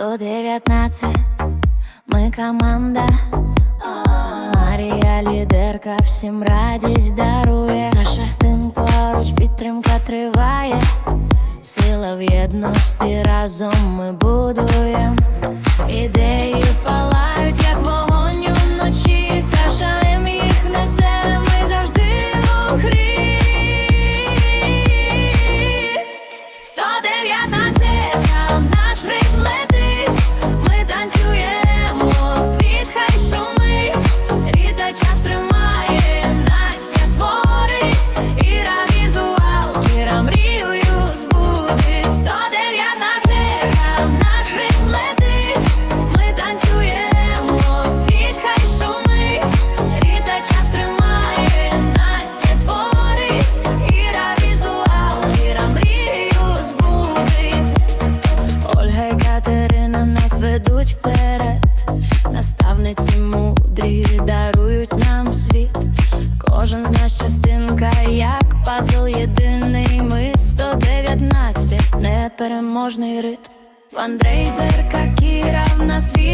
119, ми команда. Марія лідерка, всім радість дарує. Саша з тим поруч підтримка триває. Сила в єдності разом ми будуємо. Ідеї Ведуть вперед, наставниці мудрі дарують нам світ. Кожен з нас частинка, як пазл єдиний. Ми 119, непереможний ритм. Фандрейзерка Кіра, в нас гора.